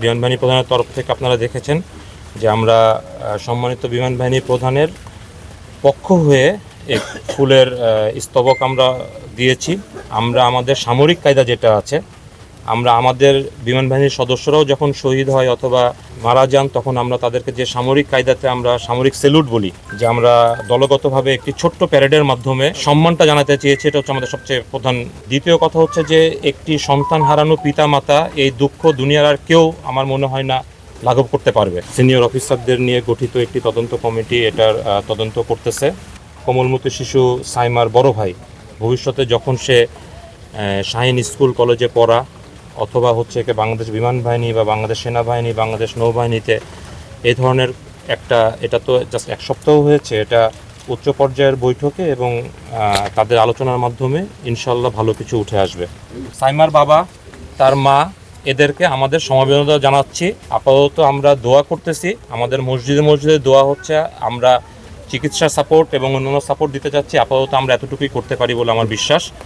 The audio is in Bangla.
বিমান বাহিনী প্রধানের তরফ থেকে আপনারা দেখেছেন যে আমরা সম্মানিত বিমানবাহিনী প্রধানের পক্ষ হয়ে এক ফুলের স্তবক আমরা দিয়েছি। আমরা আমাদের সামরিক কায়দা যেটা আছে আমরা আমাদের বিমান বাহিনীর সদস্যরাও যখন শহীদ হয় অথবা মারা যান, তখন আমরা তাদেরকে যে সামরিক কায়দাতে আমরা সামরিক সেলুট বলি, যে আমরা দলগতভাবে একটি ছোট্ট প্যারেডের মাধ্যমে সম্মানটা জানাতে চেয়েছি, এটা হচ্ছে আমাদের সবচেয়ে প্রধান। দ্বিতীয় কথা হচ্ছে যে একটি সন্তান হারানো পিতা মাতা এই দুঃখ দুনিয়ার আর কেউ আমার মনে হয় না লাঘব করতে পারবে। সিনিয়র অফিসারদের নিয়ে গঠিত একটি তদন্ত কমিটি এটার তদন্ত করতেছে। কোমলমতি শিশু সাইমার বড় ভাই, ভবিষ্যতে যখন সে শাহিন স্কুল কলেজে পড়া অথবা হচ্ছে কি বাংলাদেশ বিমান বাহিনী বা বাংলাদেশ সেনাবাহিনী, বাংলাদেশ নৌবাহিনীতে এই ধরনের একটা, এটা তো জাস্ট এক সপ্তাহ হয়েছে, এটা উচ্চ পর্যায়ের বৈঠকে এবং তাদের আলোচনার মাধ্যমে ইনশাল্লাহ ভালো কিছু উঠে আসবে। সাইমার বাবা, তার মা, এদেরকে আমাদের সমবেদনা জানাচ্ছি। আপাতত আমরা দোয়া করতেছি। আমাদের মসজিদে মসজিদে দোয়া হচ্ছে, আমরা চিকিৎসা সাপোর্ট এবং অন্যান্য সাপোর্ট দিতে চাচ্ছি। আপাতত আমরা এতটুকুই করতে পারি বলে আমার বিশ্বাস।